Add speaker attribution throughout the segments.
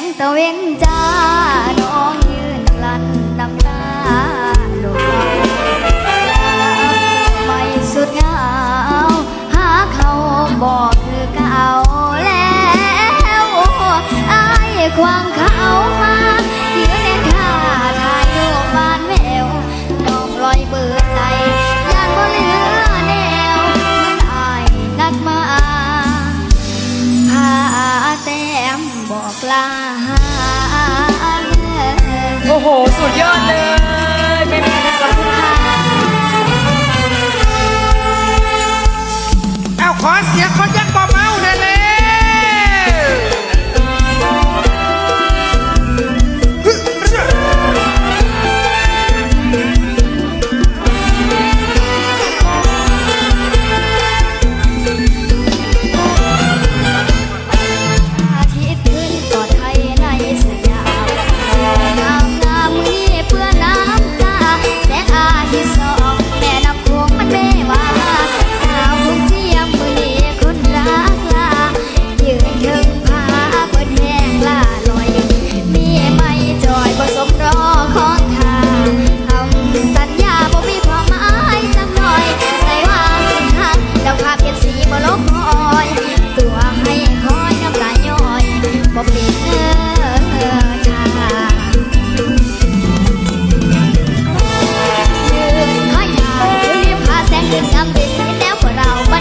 Speaker 1: งตะเวนจ้า โอ้โห สุดยอดเลย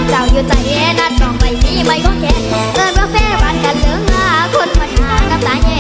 Speaker 1: เจ้าอยู่ใจนัดกองไปมีไม่ก็แค่เดินว่าแฟนบ้านกันเลืองคนมาญหาน้ำตาเย